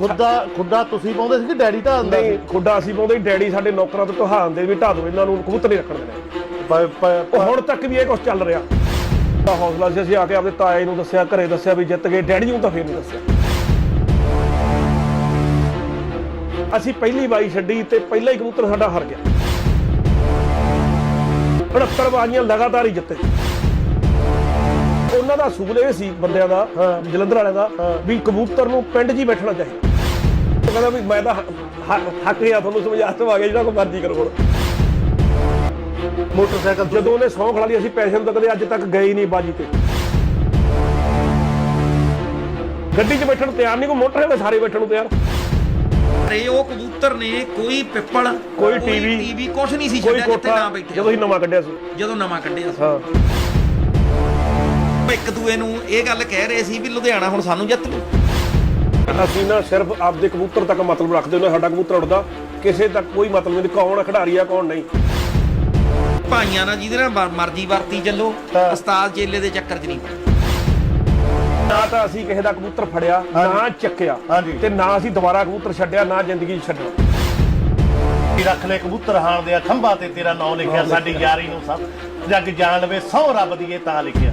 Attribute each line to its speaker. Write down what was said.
Speaker 1: ਖੁੱਡਾ ਖੁੱਡਾ ਤੁਸੀਂ ਪਾਉਂਦੇ ਸੀ ਕਿ ਡੈਡੀ ਢਾਹ ਦਿੰਦਾ
Speaker 2: ਨਹੀਂ
Speaker 1: ਸੀ?
Speaker 2: ਖੁੱਡਾ ਅਸੀਂ ਪਾਉਂਦੇ ਸੀ, ਡੈਡੀ ਸਾਡੇ ਨੌਕਰਾਂ ਤੋਂ ਕਹਾਉਂਦੇ ਵੀ ਢਾ ਦੋ ਇਹਨਾਂ ਨੂੰ ਕਬੂਤਰ ਨਹੀਂ ਰੱਖਣ ਦੇਣੇ।
Speaker 1: ਪ- ਪ-
Speaker 2: ਉਹ ਹੁਣ ਤੱਕ ਵੀ ਇਹ ਕੁਝ ਚੱਲ ਰਿਹਾ। ਦਾ ਹੌਸਲਾ ਸੀ ਅਸੀਂ ਆ ਕੇ ਆਪਣੇ ਤਾਏ ਨੂੰ ਦੱਸਿਆ ਘਰੇ ਦੱਸਿਆ ਵੀ ਜਿੱਤ ਗਏ ਡੈਡੀ ਨੂੰ ਤਾਂ ਫੇਰ ਨਹੀਂ ਦੱਸਿਆ। ਅਸੀਂ ਪਹਿਲੀ ਵਾਰੀ ਛੱਡੀ ਤੇ ਪਹਿਲਾ ਹੀ ਕਬੂਤਰ ਸਾਡਾ ਹਾਰ ਗਿਆ। 69 ਬਾਜ਼ੀਆਂ ਲਗਾਤਾਰ ਹੀ ਜਿੱਤੇ। ਉਹਨਾਂ ਦਾ ਅਸੂਲ ਇਹ ਸੀ ਬੰਦਿਆਂ ਦਾ ਜਲੰਧਰ ਵਾਲਿਆਂ ਦਾ ਵੀ ਕਬੂਤਰ ਨੂੰ ਪਿੰਡ 'ਚ ਹੀ ਬੈਠਣਾ ਚਾਹੀਦਾ। ਉਹ ਕਹਿੰਦਾ ਵੀ ਮੈਂ ਤਾਂ ਹੱਕ ਗਿਆ ਤੁਹਾਨੂੰ ਸਮਝਾ ਤੋਂ ਆ ਗਿਆ ਜਿਹੜਾ ਕੋ ਮਰਜ਼ੀ ਕਰੋ ਹੁਣ।
Speaker 1: ਮੋਟਰਸਾਈਕਲ
Speaker 2: ਜਦੋਂ ਉਹਨੇ ਸੌਂ ਖਲਾ ਲਈ ਅਸੀਂ ਪੈਸੇ ਨੂੰ ਤਾਂ ਕਦੇ ਅੱਜ ਤੱਕ ਗਏ ਹੀ ਨਹੀਂ ਬਾਜੀ ਤੇ। ਗੱਡੀ 'ਚ ਬੈਠਣ ਨੂੰ ਤਿਆਰ ਨਹੀਂ ਕੋਈ ਮੋਟਰ ਤੇ ਸਾਰੇ ਬੈਠਣ ਨੂੰ ਤਿਆਰ।
Speaker 3: ਅਰੇ ਉਹ ਕਬੂਤਰ ਨੇ ਕੋਈ ਪਿੱਪਲ
Speaker 2: ਕੋਈ TV,
Speaker 3: ਟੀਵੀ ਕੁਛ ਨਹੀਂ ਸੀ
Speaker 2: ਕੋਈ
Speaker 3: ਛੱਡਿਆ ਜਿੱਥੇ ਨਾ
Speaker 2: ਕੋਠਾ
Speaker 3: ਬੈਠੇ
Speaker 2: ਜਦੋਂ ਹੀ ਨਵਾਂ ਕੱਢਿਆ ਸੀ।
Speaker 3: ਜਦੋਂ ਨਵਾਂ ਕੱਢਿਆ ਸੀ।
Speaker 2: ਹਾਂ।
Speaker 3: ਇੱਕ ਦੂਏ ਨੂੰ ਇਹ ਗੱਲ ਕਹਿ ਰਹੇ ਸੀ ਵੀ ਲੁਧਿਆਣਾ ਹੁਣ ਸਾਨੂੰ ਜਿੱਤ ਲੂ
Speaker 2: ਅਸੀਂ ਨਾ ਸਿਰਫ ਆਪਦੇ ਕਬੂਤਰ ਤੱਕ ਮਤਲਬ ਰੱਖਦੇ ਹੁੰਦੇ ਸਾਡਾ ਕਬੂਤਰ ਉੱਡਦਾ। ਕਿਸੇ ਤੱਕ ਕੋਈ ਮਤਲਬ ਨਹੀਂ ਕੌਣ ਆ ਖਿਡਾਰੀ ਆ ਕੌਣ ਨਹੀਂ।
Speaker 3: ਭਾਈਆਂ ਨਾਲ ਜਿਹਦੇ ਨਾਲ ਮਰ- ਮਰਜ਼ੀ ਵਰਤੀ ਚੱਲੋ
Speaker 1: ਹਾਂ।
Speaker 3: ਉਸਤਾਦ ਚੇਲੇ ਦੇ ਚੱਕਰ 'ਚ ਨਹੀਂ।
Speaker 2: ਨਾ ਤਾਂ ਅਸੀਂ ਕਿਸੇ ਦਾ ਕਬੂਤਰ ਫੜਿਆ ਨਾ ਚੱਕਿਆ
Speaker 1: ਹਾਂਜੀ।
Speaker 2: ਤੇ ਨਾ ਅਸੀਂ ਦੁਬਾਰਾ ਕਬੂਤਰ ਛੱਡਿਆ ਨਾ ਜ਼ਿੰਦਗੀ 'ਚ ਛੱਡਣਾ
Speaker 1: ਵੀ ਰੱਖ ਲੈ ਕਬੂਤਰ ਹਾਣ ਦੇ ਖੰਭਾ ਤੇ ਤੇਰਾ ਨਾਂ ਲਿਖਿਆ ਸਾਡੀ ਯਾਰੀ ਨੂੰ ਸਭ ਜੱਗ ਜਾਣ ਲਵੇ ਸਹੁੰ ਰੱਬ ਦੀ ਇਹ ਤਾਂ ਲਿਖਿਆ।